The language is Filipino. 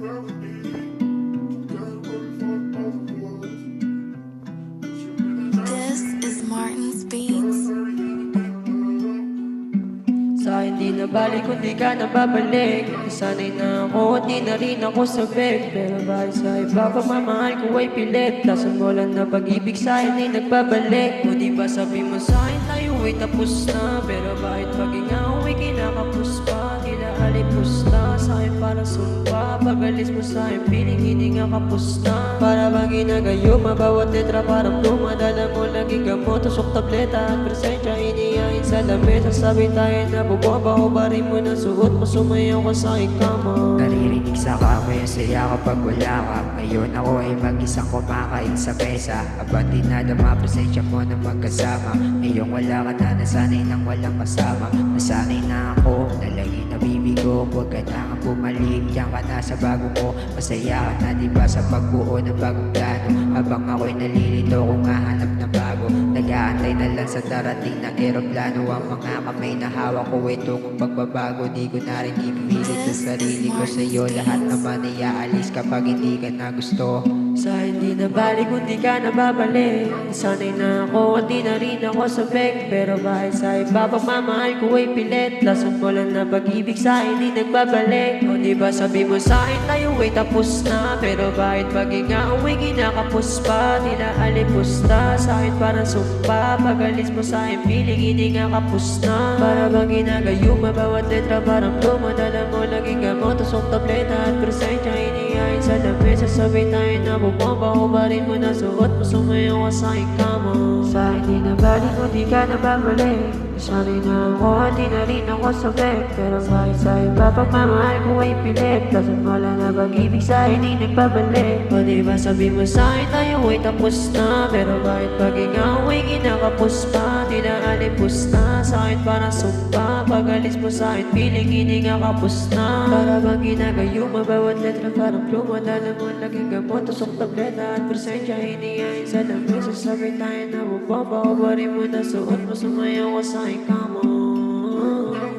This is Martin's Beats. Sa hindi na balik kung di ka na babalik Sanay na ako at di na rin ako sabik Pero bakit sa iba pagmamahal ko ay pilit. Lasan mo lang na pag-ibig sa akin ay nagbabalik. O di ba sabi mo sa akin tayo ay tapos na. Pero sa akin para sumpa. Pag alis mo sa akin piling hindi nga Para bang ginagayo mabawat letra parang pluma Dala mo. Lagi gamot tusok tableta At presensya iniyain sa lamesa. Sabi tayo na bubaba o bari mo na suot mo? Sumayaw ka sa ang saya kapag ka Ngayon ako ay mag-isang kumakain sa mesa Habang di na presensya mo na magkasama. Ngayon wala ka na nasanay nang walang kasama. Nasanay na ako na lagi nabibigo Huwag ka na nga bumalik, diyan ka na sa bago mo Masaya ka na diba sa pagbuo ng bagong plano? Habang ako'y nalilito kung hahanap ng bago Nag-aantay na lang sa darating ng eroplano Ang mga kamay na hawak ko. Ito kung pagbabago Di ko na rin ipilit sa sarili ko sa'yo. Lahat naman ay aalis kapag hindi ka na gusto Sa hindi na balik kung di ka na babalik Sanay na ako at di na rin ako sabik Pero bakit sa iba pagmamahal ko ay pilit. Lasan mo lang na pag-ibig sa akin di nagbabalik. O di ba sabi mo sa akin tayo ay tapos na. Pero bakit pag ikaw ay kinakapos pa. Tila alipos na. Sa akin parang sumpa. Pag alis mo sa akin piling hindi nga kapos na. Para bang ginagayo mabawat letra parang pluma. Dala mo laging gamot tusok tableta at iniyain sa lamesa Sabay tayo na bumaba o barin mo na suot mo Sumayaw ka sa ikama. Sa hindi na balik mo di ka na babalik Sanay na ako at di na rin ako sabik Pero bakit sa iba pagmamahal ko ay pilit. Lasan mo lang na pag-ibig sa akin ay nagbabalik. O di ba sabi mo sa akin tayo ay tapos na? Pero bakit pag ikaw ay kinakapos pa Di na alipos na. Sa akin parang sumpa Pag alis mo sa akin piling hindi nga kapos na. Para bang ginagayo mabawat letra parang pluma. Dala mo laging gamot tusok tableta. At presensya hiniyain sa lamesa. Sabay tayo na bumaba. O mo na suot mo Sumayaw ka like I'm on.